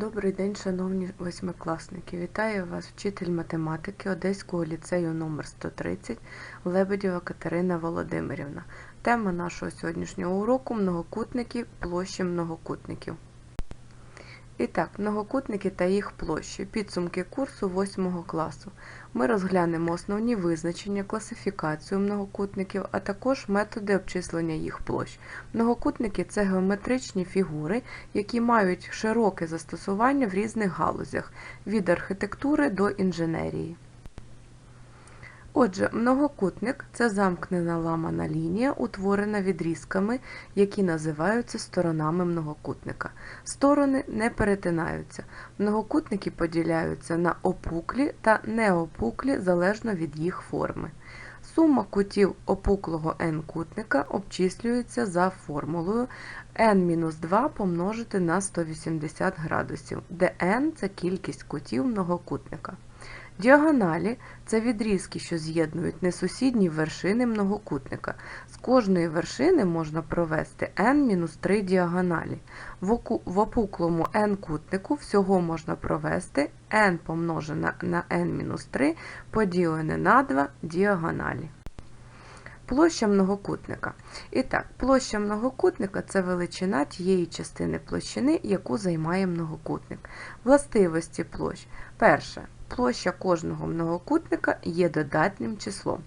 Добрий день, шановні восьмикласники! Вітаю вас, вчитель математики Одеського ліцею номер 130 Лебедєва Катерина Володимирівна. Тема нашого сьогоднішнього уроку многокутники, площі многокутників. І так, многокутники та їх площі. Підсумки курсу 8 класу. Ми розглянемо основні визначення, класифікацію многокутників, а також методи обчислення їх площ. Многокутники це геометричні фігури, які мають широке застосування в різних галузях від архітектури до інженерії. Отже, многокутник це замкнена ламана лінія, утворена відрізками, які називаються сторонами многокутника. Сторони не перетинаються. Многокутники поділяються на опуклі та неопуклі залежно від їх форми. Сума кутів опуклого n-кутника обчислюється за формулою n-2 помножити на 180 градусів, де n – це кількість кутів многокутника. Діагоналі це відрізки, що з'єднують несусідні вершини многокутника. З кожної вершини можна провести n-3 діагоналі. В опуклому n-кутнику всього можна провести n помножене на n-3 поділене на 2 діагоналі. Площа многокутника. І так, площа многокутника це величина тієї частини площини, яку займає многокутник. Властивості площ. Перше. Площа кожного многокутника є додатнім числом.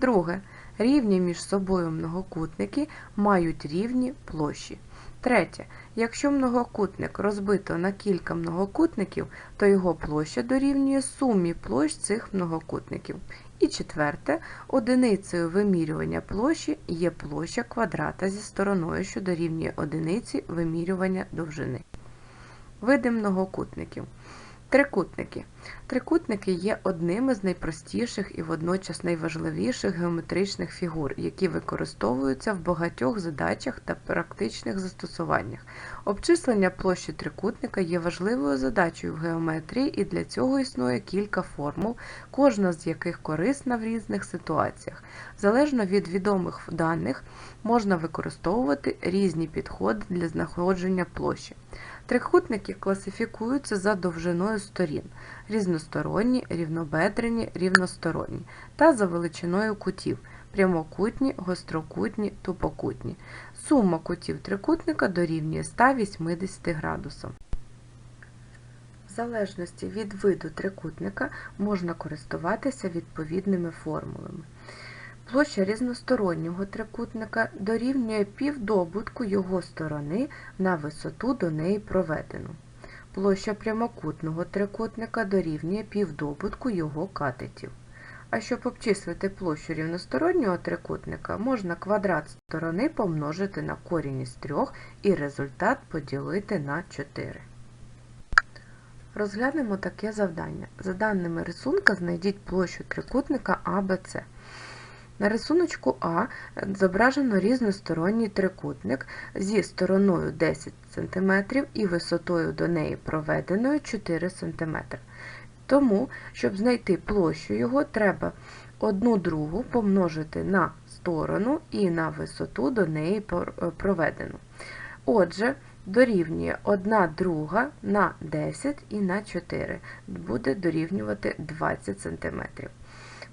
Друге. Рівні між собою многокутники мають рівні площі. Третє. Якщо многокутник розбито на кілька многокутників, то його площа дорівнює сумі площ цих многокутників. І четверте, одиницею вимірювання площі є площа квадрата зі стороною, що дорівнює одиниці вимірювання довжини. Види многокутників. Трикутники. Трикутники є одним із найпростіших і водночас найважливіших геометричних фігур, які використовуються в багатьох задачах та практичних застосуваннях. Обчислення площі трикутника є важливою задачею в геометрії, і для цього існує кілька формул, кожна з яких корисна в різних ситуаціях. Залежно від відомих даних, можна використовувати різні підходи для знаходження площі. Трикутники класифікуються за довжиною сторін різносторонні, рівнобедрені, рівносторонні та за величиною кутів прямокутні, гострокутні, тупокутні. Сума кутів трикутника дорівнює 180 градусам. В залежності від виду трикутника можна користуватися відповідними формулами. Площа різностороннього трикутника дорівнює півдобутку його сторони на висоту до неї проведену. Площа прямокутного трикутника дорівнює півдобутку його катетів. А щоб обчислити площу рівностороннього трикутника, можна квадрат сторони помножити на корінь із 3 і результат поділити на 4. Розглянемо таке завдання. За даними рисунка, знайдіть площу трикутника АБЦ. На рисуночку А зображено різносторонній трикутник зі стороною 10 см і висотою до неї проведеною 4 см. Тому, щоб знайти площу його, треба одну другу помножити на сторону і на висоту до неї проведену. Отже, дорівнює 1 друга на 10 і на 4, буде дорівнювати 20 см.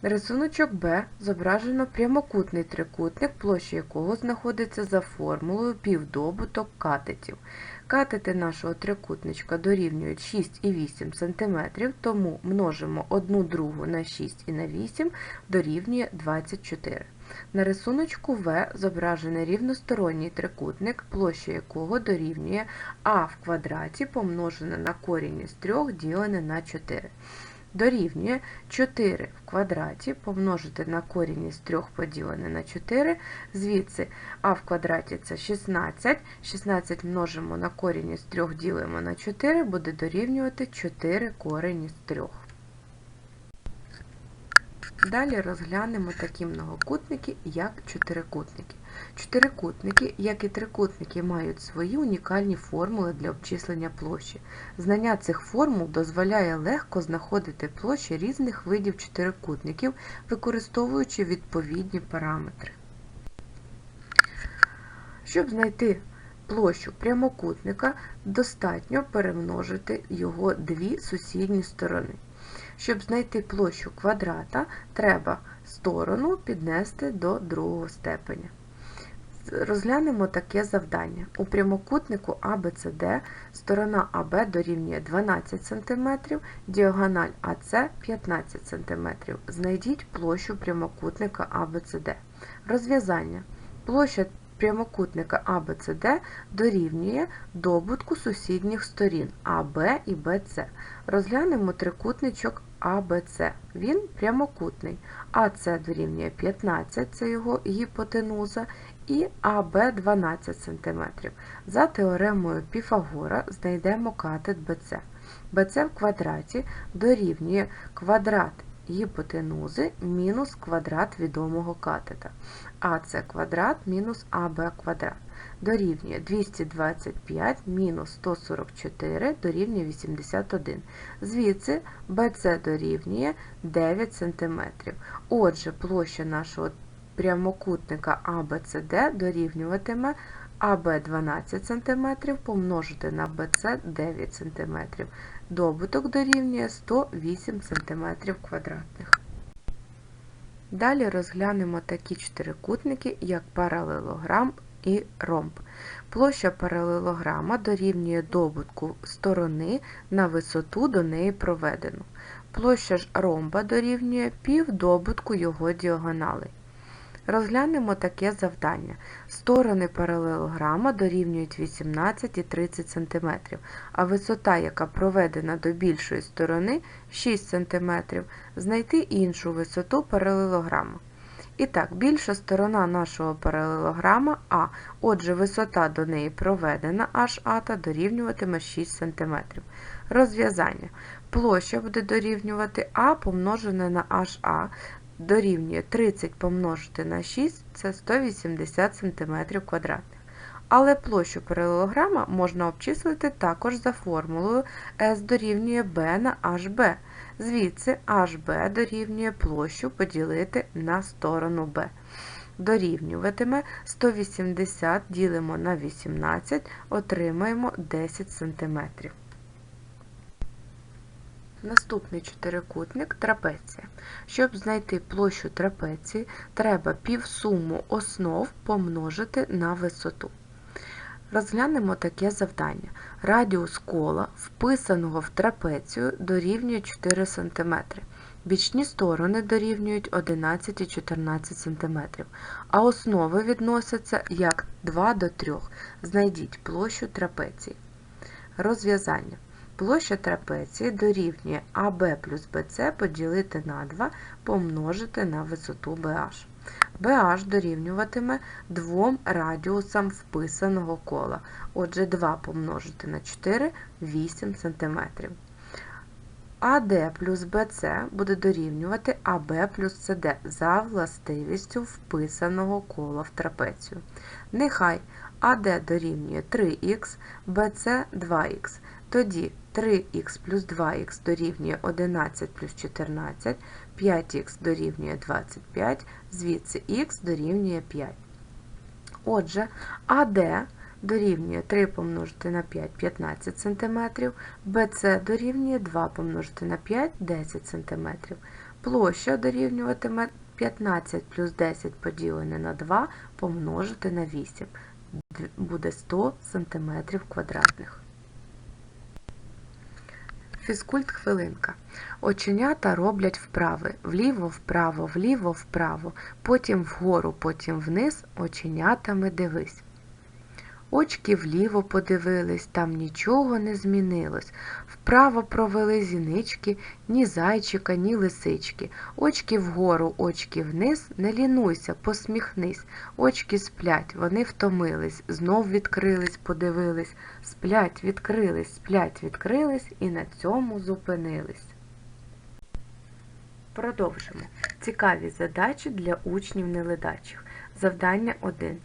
На рисуночок Б зображено прямокутний трикутник, площа якого знаходиться за формулою півдобуток катетів. Катети нашого трикутничка дорівнюють 6 і 8 см, тому множимо 1 другу на 6 і на 8 дорівнює 24 На рисуночку В зображений рівносторонній трикутник, площа якого дорівнює а в квадраті помножене на корінь із 3 ділене на 4 дорівнює 4 в квадраті помножити на корінь із 3 поділене на 4, звідси а в квадраті це 16, 16 множимо на корінь із 3 ділимо на 4, буде дорівнювати 4 корінь із 3. Далі розглянемо такі многокутники, як чотирикутники. Чотирикутники, як і трикутники, мають свої унікальні формули для обчислення площі. Знання цих формул дозволяє легко знаходити площі різних видів чотирикутників, використовуючи відповідні параметри. Щоб знайти площу прямокутника достатньо перемножити його дві сусідні сторони. Щоб знайти площу квадрата, треба сторону піднести до другого степеня. Розглянемо таке завдання. У прямокутнику ABCD сторона АБ дорівнює 12 см, діагональ АС 15 см. Знайдіть площу прямокутника ABCD. Розв'язання. Площа прямокутника ABCD дорівнює добутку сусідніх сторін АБ і БЦ. Розглянемо трикутничок ABC. Він прямокутний. АС дорівнює 15, це його гіпотенуза, і АБ 12 см. За теоремою Піфагора знайдемо катет BC. BC в квадраті дорівнює квадрат гіпотенузи мінус квадрат відомого катета. АС квадрат мінус АБ квадрат дорівнює 225 мінус 144 дорівнює 81. Звідси BC дорівнює 9 см. Отже, площа нашого прямокутника ABCD дорівнюватиме АБ 12 см помножити на BC 9 см. Добуток дорівнює 108 см квадратних. Далі розглянемо такі чотирикутники, як паралелограм і ромб. Площа паралелограма дорівнює добутку сторони на висоту до неї проведену. Площа ж ромба дорівнює півдобутку його діагоналей. Розглянемо таке завдання. Сторони паралелограма дорівнюють 18 і 30 см, а висота, яка проведена до більшої сторони 6 см, знайти іншу висоту паралелограма. І так, більша сторона нашого паралелограма А, отже, висота до неї проведена HA дорівнюватиме 6 см. Розв'язання. Площа буде дорівнювати А помножене на HA дорівнює 30 помножити на 6 це 180 см квадратних. Але площу паралелограма можна обчислити також за формулою S дорівнює B на HB. Звідси HB дорівнює площу поділити на сторону B. Дорівнюватиме 180 ділимо на 18, отримаємо 10 см. Наступний чотирикутник трапеція. Щоб знайти площу трапеції, треба півсуму основ помножити на висоту. Розглянемо таке завдання. Радіус кола, вписаного в трапецію, дорівнює 4 см. Бічні сторони дорівнюють 11 і 14 см, а основи відносяться як 2 до 3. Знайдіть площу трапеції. Розв'язання. Площа трапеції дорівнює АБ плюс БЦ поділити на 2 помножити на висоту BH. BH дорівнюватиме двом радіусам вписаного кола. Отже, 2 помножити на 4 8 см. АД плюс БЦ буде дорівнювати АБ плюс СД за властивістю вписаного кола в трапецію. Нехай АД дорівнює 3х, БЦ 2х. Тоді 3х плюс 2х дорівнює 11 плюс 14, 5х дорівнює 25, звідси х дорівнює 5. Отже, АД дорівнює 3 помножити на 5 15 см, BC дорівнює 2 помножити на 5 10 см. Площа дорівнюватиме 15 плюс 10 поділене на 2 помножити на 8. Буде 100 см квадратних. Фізкульт хвилинка. Оченята роблять вправи. Вліво-вправо, вліво-вправо, потім вгору, потім вниз, оченятами дивись. Очки вліво подивились, там нічого не змінилось. Вправо провели зінички, ні зайчика, ні лисички. Очки вгору, очки вниз, не лінуйся, посміхнись. Очки сплять, вони втомились, знов відкрились, подивились, сплять, відкрились, сплять, відкрились і на цьому зупинились. Продовжимо. Цікаві задачі для учнів неледачих. Завдання 1.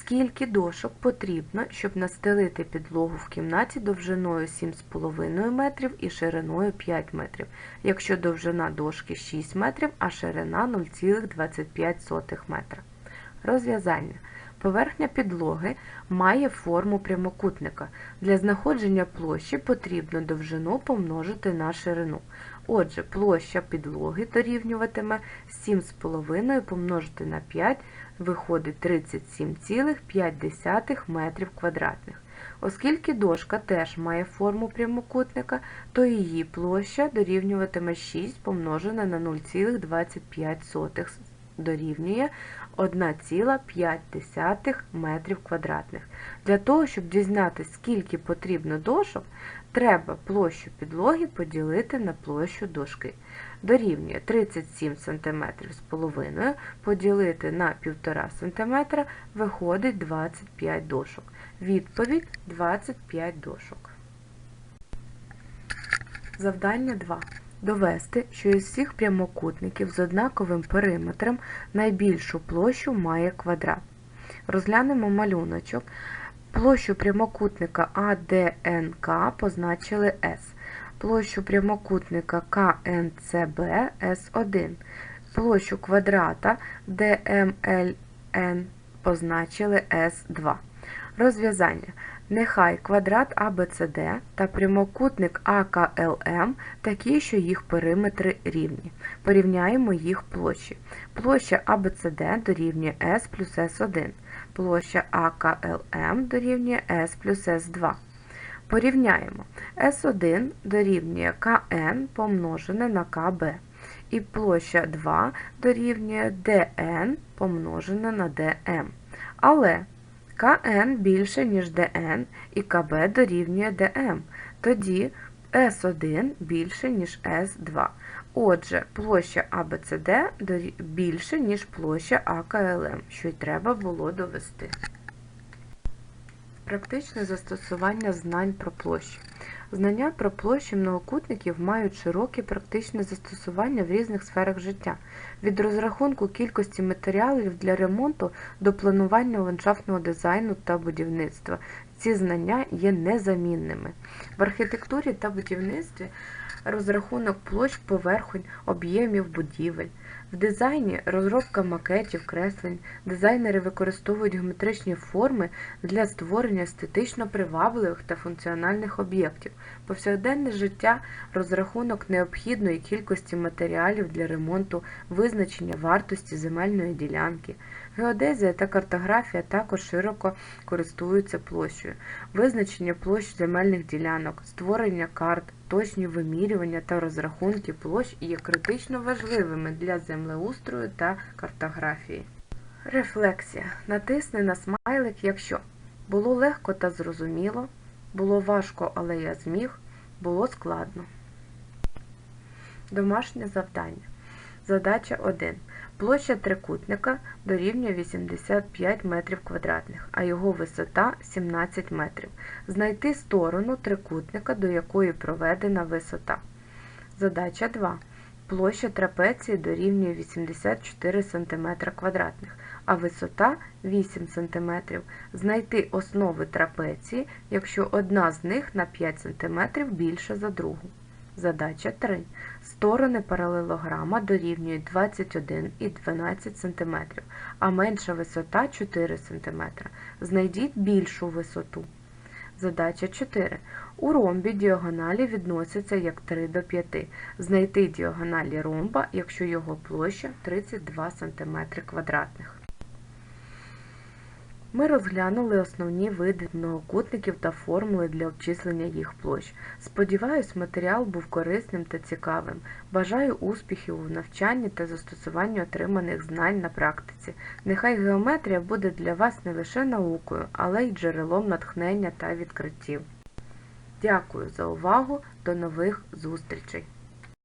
Скільки дошок потрібно, щоб настелити підлогу в кімнаті довжиною 7,5 метрів і шириною 5 метрів, якщо довжина дошки 6 метрів, а ширина 0,25 метра. Розв'язання. Поверхня підлоги має форму прямокутника. Для знаходження площі потрібно довжину помножити на ширину. Отже, площа підлоги дорівнюватиме 7,5 помножити на 5 виходить 37,5 метрів квадратних. Оскільки дошка теж має форму прямокутника, то її площа дорівнюватиме 6 помножене на 0,25 дорівнює 1,5 метрів квадратних. Для того, щоб дізнатися, скільки потрібно дошок, треба площу підлоги поділити на площу дошки. Дорівнює 37 см з половиною поділити на 1,5 см виходить 25 дошок. Відповідь 25 дошок. Завдання 2. Довести, що із всіх прямокутників з однаковим периметром найбільшу площу має квадрат. Розглянемо малюночок. Площу прямокутника АДНК позначили S. Площу прямокутника КНЦБ С1. Площу квадрата ДМЛН позначили С2. Розв'язання. Нехай квадрат АБЦД та прямокутник АКЛМ такі, що їх периметри рівні. Порівняємо їх площі. Площа АБЦД дорівнює S плюс S1. Площа АКЛМ дорівнює S плюс S2. Порівняємо. S1 дорівнює КН помножене на КБ. І площа 2 дорівнює ДН помножене на ДМ. Але КН більше, ніж ДН, і КБ дорівнює ДМ. Тоді С1 більше, ніж С2. Отже, площа АБЦД більше, ніж площа АКЛМ, що й треба було довести. Практичне застосування знань про площі. Знання про площі многокутників мають широке практичне застосування в різних сферах життя, від розрахунку кількості матеріалів для ремонту до планування ландшафтного дизайну та будівництва. Ці знання є незамінними. В архітектурі та будівництві розрахунок площ поверхонь, об'ємів будівель. В дизайні розробка макетів, креслень, дизайнери використовують геометричні форми для створення естетично привабливих та функціональних об'єктів. Повсякденне життя розрахунок необхідної кількості матеріалів для ремонту, визначення вартості земельної ділянки. Геодезія та картографія також широко користуються площею, визначення площ земельних ділянок, створення карт, точні вимірювання та розрахунки площ є критично важливими для землеустрою та картографії. Рефлексія. Натисни на смайлик, якщо було легко та зрозуміло, було важко, але я зміг, було складно. Домашнє завдання. Задача 1. Площа трикутника дорівнює 85 метрів квадратних, а його висота 17 метрів. Знайти сторону трикутника, до якої проведена висота. Задача 2. Площа трапеції дорівнює 84 см квадратних, а висота 8 см. Знайти основи трапеції, якщо одна з них на 5 см більша за другу. Задача 3. Сторони паралелограма дорівнюють 21 і 12 см, а менша висота 4 см. Знайдіть більшу висоту. Задача 4. У ромбі діагоналі відносяться як 3 до 5. Знайти діагоналі ромба, якщо його площа 32 см квадратних. Ми розглянули основні види многокутників та формули для обчислення їх площ. Сподіваюсь, матеріал був корисним та цікавим. Бажаю успіхів у навчанні та застосуванні отриманих знань на практиці. Нехай геометрія буде для вас не лише наукою, але й джерелом натхнення та відкриттів. Дякую за увагу! До нових зустрічей!